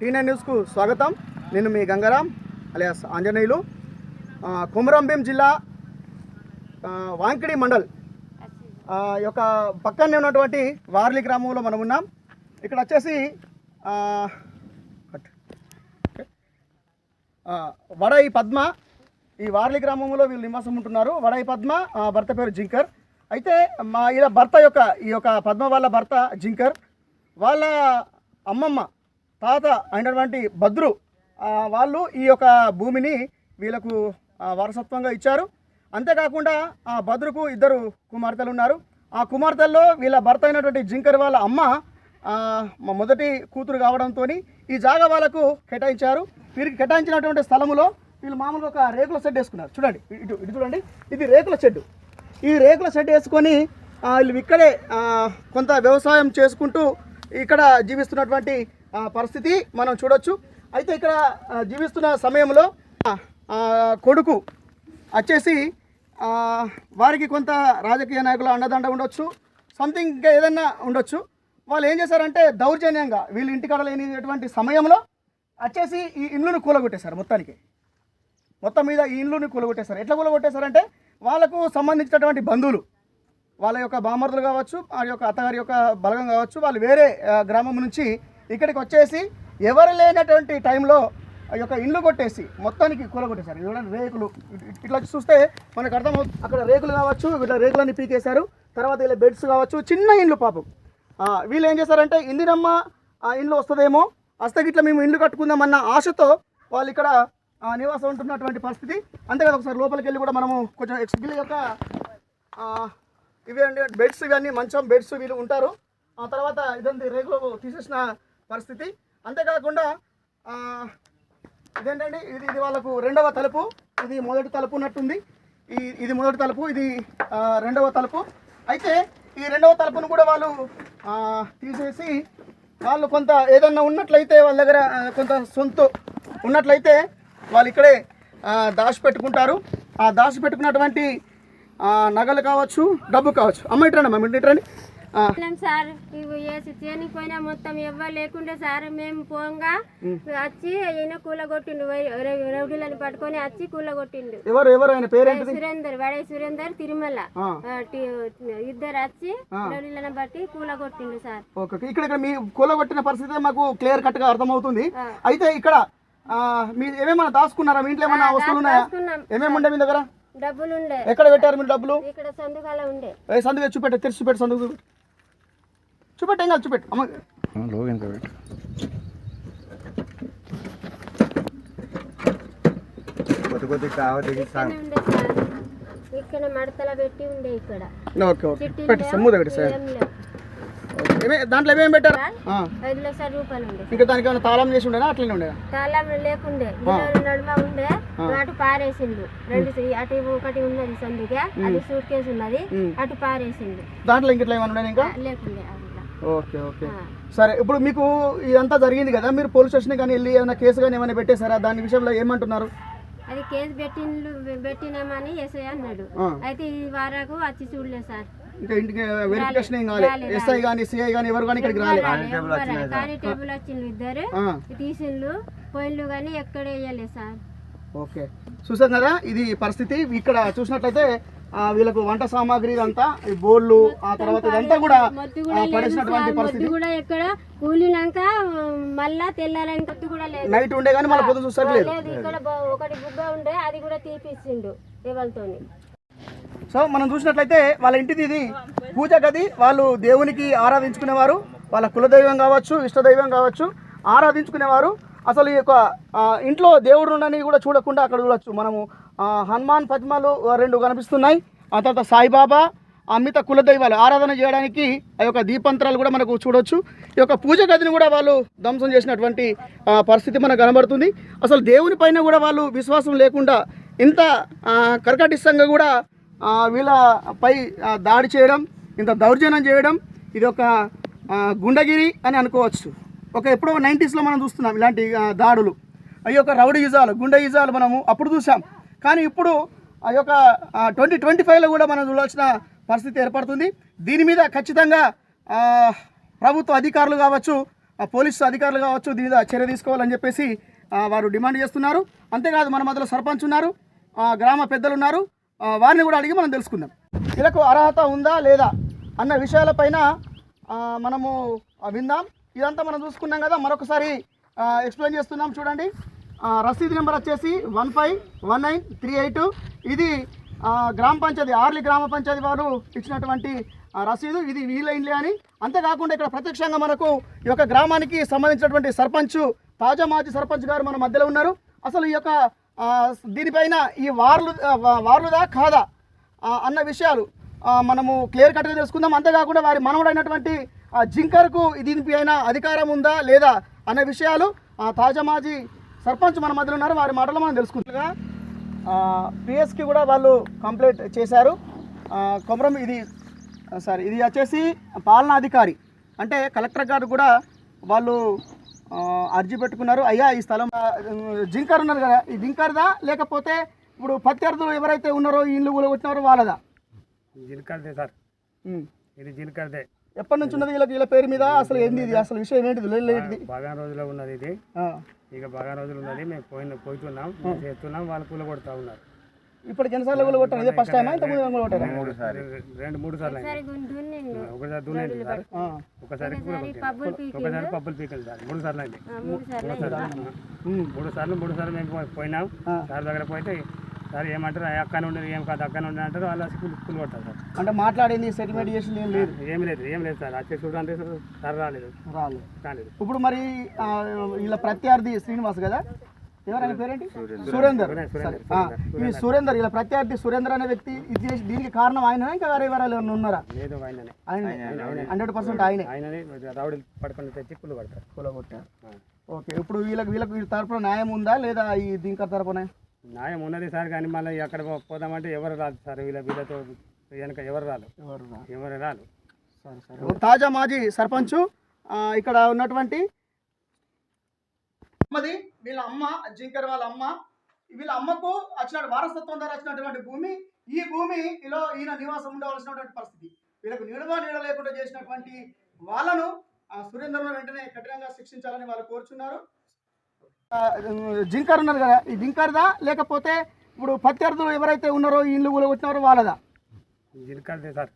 టీనైన్ న్యూస్కు స్వాగతం. నేను మీ గంగారాం అలియాస్ ఆంజనేయులు. కుమరంభీం జిల్లా వాంకిడి మండల్ యొక్క పక్కనే ఉన్నటువంటి వార్లి గ్రామంలో మనం ఉన్నాం. ఇక్కడ వచ్చేసి వడై పద్మ ఈ వార్లి గ్రామంలో వీళ్ళు నివాసం ఉంటున్నారు. వడై పద్మ భర్త పేరు జింకర్. అయితే మా ఇలా భర్త యొక్క ఈ యొక్క పద్మ వాళ్ళ భర్త జింకర్. వాళ్ళ అమ్మమ్మ తాత అయినటువంటి భద్రు వాళ్ళు ఈ యొక్క భూమిని వీళ్ళకు వారసత్వంగా ఇచ్చారు. అంతేకాకుండా ఆ భద్రుకు ఇద్దరు కుమార్తెలు ఉన్నారు ఆ కుమార్తెల్లో వీళ్ళ భర్త అయినటువంటి జింకర్ వాళ్ళ అమ్మ మొదటి కూతురు కావడంతో ఈ జాగా వాళ్ళకు కేటాయించారు. వీరికి కేటాయించినటువంటి స్థలములో వీళ్ళు మామూలుగా ఒక రేకుల షెడ్ వేసుకున్నారు. చూడండి ఇటు ఇటు చూడండి. ఇది రేకుల షెడ్. ఈ రేకుల షెడ్ వేసుకొని వీళ్ళు ఇక్కడే కొంత వ్యవసాయం చేసుకుంటూ ఇక్కడ జీవిస్తున్నటువంటి పరిస్థితి మనం చూడొచ్చు. అయితే ఇక్కడ జీవిస్తున్న సమయంలో కొడుకు వచ్చేసి వారికి కొంత రాజకీయ నాయకుల అండదండ ఉండొచ్చు. సంథింగ్ ఇంకా ఏదన్నా ఉండొచ్చు. వాళ్ళు ఏం చేశారంటే దౌర్జన్యంగా వీళ్ళు ఇంటికాడ లేనిటువంటి సమయంలో వచ్చేసి ఈ ఇండ్లను కూలగొట్టేశారు మొత్తానికి. మొత్తం మీద ఈ ఇండ్లను కూలగొట్టేశారు. ఎట్లా కూలగొట్టేశారంటే వాళ్ళకు సంబంధించినటువంటి బంధువులు వాళ్ళ యొక్క బామర్దులు కావచ్చు వాళ్ళ యొక్క అత్తగారి యొక్క బలగం కావచ్చు వాళ్ళు వేరే గ్రామం నుంచి ఇక్కడికి వచ్చేసి ఎవరు లేనటువంటి టైంలో ఈ యొక్క ఇల్లు కొట్టేసి మొత్తానికి కూలగొట్టేశారు. చూడండి రేకులు. ఇట్లా చూస్తే మనకు అర్థం అక్కడ రేకులు కావచ్చు ఇట్లా రేకులన్నీ పీకేశారు. తర్వాత ఇలా బెడ్స్ కావచ్చు చిన్న ఇండ్లు పాపం. వీళ్ళు ఏం చేశారంటే ఇందిరమ్మ ఆ ఇండ్లు వస్తుందేమో వస్తే గిట్ల మేము ఇల్లు కట్టుకుందామన్న ఆశతో వాళ్ళు ఇక్కడ నివాసం ఉంటున్నటువంటి పరిస్థితి. అంతేకాదు ఒకసారి లోపలికి వెళ్ళి కూడా మనము కొంచెం ఎక్స్గిల్ యొక్క ఇవి బెడ్స్ ఇవన్నీ మంచం బెడ్స్ వీళ్ళు ఉంటారు. ఆ తర్వాత ఇదంతా రేగులు తీసేసిన పరిస్థితి. అంతేకాకుండా ఇదేంటండి? ఇది ఇది వాళ్ళకు రెండవ తలుపు. ఇది మొదటి తలుపు ఉన్నట్టుంది. ఈ ఇది మొదటి తలుపు ఇది రెండవ తలుపు. అయితే ఈ రెండవ తలుపును కూడా వాళ్ళు తీసేసి వాళ్ళు కొంత ఏదన్నా ఉన్నట్లయితే వాళ్ళ దగ్గర కొంత సొంత ఉన్నట్లయితే వాళ్ళు ఇక్కడే దాచి దాచిపెట్టుకుంటారు ఆ దాచిపెట్టుకున్నటువంటి పెట్టుకున్నటువంటి నగలు కావచ్చు డబ్బు కావచ్చు. అమ్మ ఇట్రండి అమ్మ ఇట్రండి సార్. చనిపోయినా మొత్తం ఎవ్వరు లేకుండే సార్. మేము పోంగా వచ్చి ఈయన కూలగొట్టిండు రౌడీలను పట్టుకొని వచ్చి కూలగొట్టిండు. ఎవరు ఎవరు ఆయన సురేందర్ వడే సురేందర్ తిరుమల. ఇద్దరు వచ్చి రౌడీలను బట్టి కూలగొట్టిండు సార్. ఓకే. ఇక్కడ మీ కూలగొట్టిన పరిస్థితి మాకు క్లియర్ కట్గా అర్థమవుతుంది. అయితే ఇక్కడ మీరు ఏమేమన్నా దాచుకున్నారా? మీ ఇంట్లో ఏమైనా వస్తువులు ఉన్నాయా. ఏమేమి ఉండే మీ దగ్గర? డబ్బులు ఉండే ఎక్కడ పెట్టారు మీరు డబ్బులు? ఇక్కడ సందుకాల ఉండే. సందుకు చూపెట్టు తెరిచి చూపెట్టు సందుకు. చూపెట్టు ఏం కాదు చూపెట్టు. అమ్మ. కొద్ది కొద్ది కావద్దు ఉండే ఇక్కడ మడతల పెట్టి ఉండే ఇక్కడ. Okay okay. చిట్టీలు పెట్టు లేవు, సమ్ము దగ్గర సార్. ఏం లేవు. ఏమే దాంట్లో ఏమేమి పెట్టారు? ఆ. ఐదు లక్షల రూపాయలు ఉండే. ఇంకా దానికి ఏమైనా తాళం చేసి ఉండేనా? అట్లనే ఉండేనా? తాళం లేకుండే. నడుమ ఉండే అటు పారేసిండు. రెండు సి- అటు ఒకటి ఉన్నది సందుగా అది సూట్ కేసు ఉన్నది. అటు పారేసిండు. దాంట్లో ఇంకెట్లా ఏమైనా ఉండేనా ఇంకా? ఆ, లేకుండే. Okay okay. సరే ఇప్పుడు మీకు ఇదంతా జరిగింది కదా మీరు పోలీస్ స్టేషన్ కానీ వెళ్ళి ఏమైనా కేసు కానీ ఏమైనా పెట్టేశారా? దాని విషయంలో ఏమంటున్నారు? అది కేసు పెట్టిండ్లు పెట్టినామని ఎస్ఐ అన్నాడు. అయితే ఈ వారకు వచ్చి చూడలేదు సార్. ఇంకా ఇంటికి వెరిఫికేషన్ ఏం కావాలి రాలేదు, ఎస్ఐ కానీ సిఐ కానీ ఎవరు కానీ ఇక్కడికి రాలేదు. కానిటేబుల్ వచ్చిండ్రు ఇద్దరు. ఆ, తీసిండ్లు పోయిండ్లు కానీ ఎక్కడ వేయలేదు సార్. ఓకే. చూసాం కదా ఇది పరిస్థితి. ఇక్కడ చూసినట్లయితే వీళ్ళకు వంట సామాగ్రి ఈ బోళ్ళు ఆ తర్వాత ఇదంతా కూడా పడేసినటువంటి పరిస్థితి. కూడా ఎక్కడ కూలినాక మళ్ళా తెల్లారని కొద్ది కూడా లేదు. నైట్ ఉండే కానీ మళ్ళీ పొద్దున చూస్తారు లేదు. ఇక్కడ ఒకటి బుగ్గ ఉండే అది కూడా తీపిచ్చిండు ఎవరితోని సో మనం చూసినట్లయితే వాళ్ళ ఇంటిది ఇది పూజ గది వాళ్ళు దేవునికి ఆరాధించుకునేవారు. వాళ్ళ కులదైవం కావచ్చు ఇష్టదైవం కావచ్చు ఆరాధించుకునేవారు. అసలు ఈ యొక్క ఇంట్లో దేవుడు ఉండని కూడా చూడకుండా అక్కడ చూడొచ్చు. మనము హనుమాన్ పద్మాలు రెండు కనిపిస్తున్నాయి. ఆ తర్వాత సాయిబాబా అమిత కులదైవాలు ఆరాధన చేయడానికి ఆ యొక్క దీపంతరాలు కూడా మనకు చూడవచ్చు ఈ యొక్క పూజ గదిని కూడా వాళ్ళు ధ్వంసం చేసినటువంటి పరిస్థితి మనకు కనబడుతుంది. అసలు దేవుని పైన కూడా వాళ్ళు విశ్వాసం లేకుండా ఇంత కర్కటిస్తంగా కూడా వీళ్ళపై దాడి చేయడం ఇంత దౌర్జన్యం చేయడం ఇది ఒక గుండగిరి అని అనుకోవచ్చు. ఒక ఎప్పుడో నైంటీస్లో మనం చూస్తున్నాం ఇలాంటి దాడులు. అవి ఒక రౌడీ యుజాలు గుండె యుజాలు మనము అప్పుడు చూసాం. కానీ ఇప్పుడు ఆ యొక్క ట్వంటీ ట్వంటీ ఫైవ్లో కూడా మనం చూడాల్సిన పరిస్థితి ఏర్పడుతుంది. దీని మీద ఖచ్చితంగా ప్రభుత్వ అధికారులు కావచ్చు పోలీసు అధికారులు కావచ్చు దీని మీద చర్య తీసుకోవాలని చెప్పేసి వారు డిమాండ్ చేస్తున్నారు. అంతేకాదు మన మధ్యలో సర్పంచ్ ఉన్నారు గ్రామ పెద్దలు ఉన్నారు వారిని కూడా అడిగి మనం తెలుసుకుందాం. వీళ్ళకు అర్హత ఉందా లేదా అన్న విషయాలపైన మనము విందాం. ఇదంతా మనం చూసుకున్నాం కదా మరొకసారి ఎక్స్ప్లెయిన్ చేస్తున్నాం. చూడండి. రసీదు నెంబర్ వచ్చేసి one five one nine three eight ఇది గ్రామ పంచాయతీ ఆర్లి గ్రామ పంచాయతీ వారు ఇచ్చినటువంటి రసీదు. ఇది వీళ్ళ అని. అంతేకాకుండా ఇక్కడ ప్రత్యక్షంగా మనకు ఈ యొక్క గ్రామానికి సంబంధించినటువంటి సర్పంచ్ తాజా మాజీ సర్పంచ్ గారు మన మధ్యలో ఉన్నారు. అసలు ఈ యొక్క దీనిపైన ఈ వార్లు వార్లుదా కాదా? అన్న విషయాలు మనము క్లియర్ కట్గా తెలుసుకుందాం. అంతేకాకుండా వారి మనవడైనటువంటి జింకర్కు దీనిపైన అధికారం ఉందా లేదా అనే విషయాలు తాజా మాజీ సర్పంచ్ మన మధ్యలో ఉన్నారు వారి మాటలు మనం తెలుసుకుంటుగా పిఎస్కి కూడా వాళ్ళు కంప్లైంట్ చేశారు. కొమరం ఇది సారీ ఇది వచ్చేసి పాలనా అధికారి అంటే కలెక్టర్ గారు కూడా వాళ్ళు అర్జీ పెట్టుకున్నారు. అయ్యా ఈ స్థలం జింకర్ ఉన్నారు కదా ఈ జింకర్దా? లేకపోతే ఇప్పుడు ప్రత్యర్థులు ఎవరైతే ఉన్నారో ఈ ఇల్లు కూలగొట్టినారో వాళ్ళదా? జీలకర్రదే సార్. ఇది జీలకర్రదే ఎప్పటి నుంచి ఉన్నది వీళ్ళకి? వీళ్ళ పేరు మీద? అసలు ఏంది ఇది? అసలు విషయం ఏంటిది? లొల్లి ఏంటిది బాగా రోజులో ఉన్నది ఇది. ఇక బాగా రోజులు ఉన్నది మేము పోయిన పోతున్నాం చేస్తున్నాం వాళ్ళు కూల కొడతా ఉన్నారు. ఇప్పటికి ఎన్నిసార్లు కూలగొట్టారు ఇదే ఫస్ట్ టైమా ఇంత ముందు కూలగొట్టారా మూడు సారి రె- రెండు మూడు సార్లు అయింది ఒకసారి గుంటూరు నిండు ఒకసారి దున్నేది సార్. ఆ. ఒకసారి కూల ఒకసారి. పబ్బులు పీకి ఒకసారి పప్పులు పీకలు సార్. మూడు సార్లు అయింది. ఆ, మూడు సార్లు. మూడు సార్లు. మూడు సార్లు మేము పోయి- పోయినాం. ఆ. సార్ దగ్గర పోతే సార్ ఏమంటారు? "ఆ అక్క నుండి ఏం కాదు అక్క నుండి అంటారు వాళ్ళు కూలి కూలి కొడతారు సార్. అంటే మాట్లాడింది సెటిల్మెంట్ చేసింది ఏం లేదు? ఏం లేదు ఏం లేదు సార్. వచ్చే చూడండి సార్ రాలేదు. రాలేదు. రాలేదు. ఇప్పుడు మరి వీళ్ళ ప్రత్యర్థి శ్రీనివాస్ కదా? ఎవరైనా పేరేంటి? సురేందర్. ఈ సురేందర్. ఇలా ప్రత్యర్థి సురేందర్ అనే వ్యక్తి ఇది చేసి దీనికి కారణం ఆయన ఇంకా వేరే ఎవరైనా ఉన్నారా? లేదు ఆయననే. ఆయన హండ్రెడ్ పర్సెంట్ ఆయనే. ఆయననే రౌడీలు పడుకొని తెచ్చి కూలి కొడతారు. కూలగొట్టారు ఆ. ఓకే ఇప్పుడు వీళ్ళకి వీళ్ళకి వీళ్ళ తరపున న్యాయం ఉందా? లేదా ఈ దీనికి తరపున? న్యాయం ఉన్నది సార్ కానీ మళ్ళీ ఎక్కడ పోదామంటే ఎవరు రాదు సార్ వీళ్ళ వీళ్ళతో వెనక ఎవరు రాలు ఎవరు రా- ఎవరు రాలు సరే సరే. తాజా మాజీ సర్పంచ్ ఆ, ఇక్కడ ఉన్నటువంటి అమ్మది వీళ్ళ అమ్మ జింకర్ వాళ్ళ అమ్మ వీళ్ళ అమ్మకు వచ్చిన వారసత్వం ద్వారా వచ్చినటువంటి భూమి ఈ భూమి ఇలా ఈయన నివాసం ఉండవలసినటువంటి పరిస్థితి. వీళ్ళకు నిడవ నీడ లేకుండా చేసినటువంటి వాళ్ళను ఆ సురేంద్రను వెంటనే కఠినంగా శిక్షించాలని వాళ్ళు కోరుచున్నారు. జింకర్ ఉన్నారు కదా ఈ జింకర్దా? లేకపోతే ఇప్పుడు ప్రత్యర్థులు ఎవరైతే ఉన్నారో ఇల్లు కూలగొట్టినారో వాళ్ళదా? జీలకర్రదే సార్.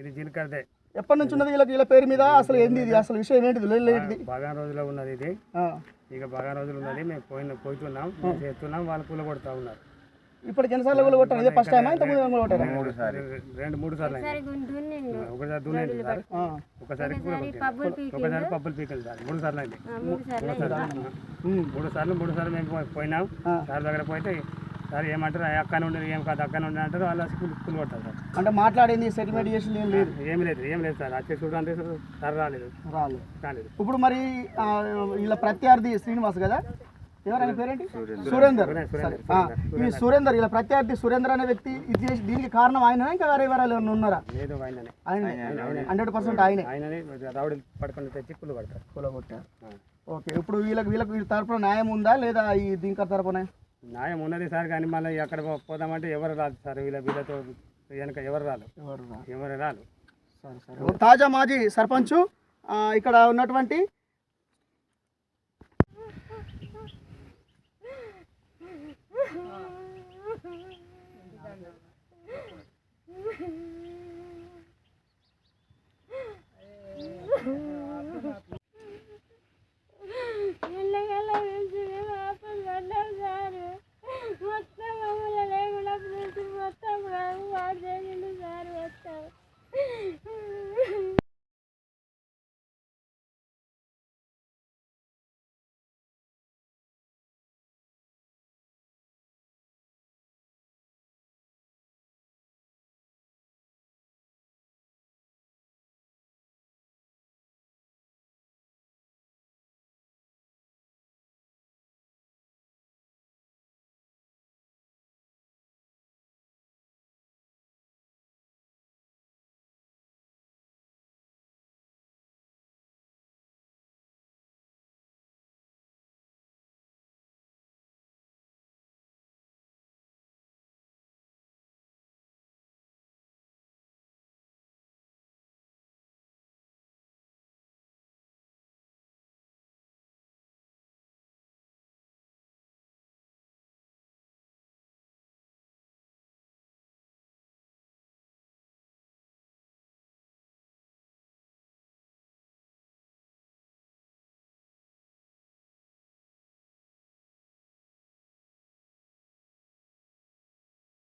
ఇది జీలకర్రదే ఎప్పటి నుంచి ఉన్నది వీళ్ళకి? వీళ్ళ పేరు మీద అసలు ఏంది ఇది? అసలు విషయం ఏంటిది? ఏంటిది? బాగా రోజులో ఉన్నది ఇది. ఇక బాగా రోజులు ఉన్నది. మేము పోయిన పోతున్నాం. చేస్తున్నాం. వాళ్ళు కూల కొడతా ఉన్నారు ఇప్పటికి ఎన్నిసార్లు కూలగొట్టారు ఇదే ఫస్ట్ టైమా ఇంత ముందు కూలగొట్టారా మూడు సారి రె- రెండు మూడు సార్లు అయింది. ఒకసారి గుంటూరు నిండు ఒకసారి దున్నేది సార్. ఆ. ఒకసారి ఒకసారి పప్పులు పీకలు సార్. మూడు సార్లు అయింది. మూడు సార్లు. మూడు సార్లు మూడు సార్లు మేము పోయి- పోయినాం. సార్ దగ్గర పోతే సార్ ఏమంటారు? "ఆ అక్క నుండి ఏం కాదు అక్క నుండి అంటారు. వాళ్ళు కూలి కూలి కొడతారు సార్. అంటే మాట్లాడింది సెటిల్మెంట్ చేసింది ఏం లేదు? ఏం లేదు ఏం లేదు సార్. వచ్చే చూడండి సార్ రాలేదు. రాలేదు. రాలేదు. ఇప్పుడు మరి వీళ్ళ ప్రత్యర్థి శ్రీనివాస్ కదా? ఎవరైనా పేరేంటి? సురేందర్. ఈ సురేందర్ ఇలా ప్రత్యర్థి సురేందర్ అనే వ్యక్తి ఇది చేసి దీనికి కారణం ఆయన ఇంకా వేరే ఎవరైనా ఏమైనా ఉన్నారా? లేదు ఆయననే. ఆయన హండ్రెడ్ పర్సెంట్ ఆయనే. పడుకొని తెచ్చి కూలి కొడతారు. కూలగొట్టారు ఆ. ఓకే ఇప్పుడు వీళ్ళకి వీళ్ళకి వీళ్ళ తరపున న్యాయం ఉందా లేదా ఈ దీనికి తరపున? న్యాయం ఉన్నది సార్ కానీ మళ్ళీ ఎక్కడ పో- పోదామంటే ఎవరు రాదు సార్ వీళ్ళ వీళ్ళతో వెనక ఎవరు రాలు ఎవరు రా- ఎవరు రాలు సరే సరే. తాజా మాజీ సర్పంచ్ ఆ, ఇక్కడ ఉన్నటువంటి Mm-hmm.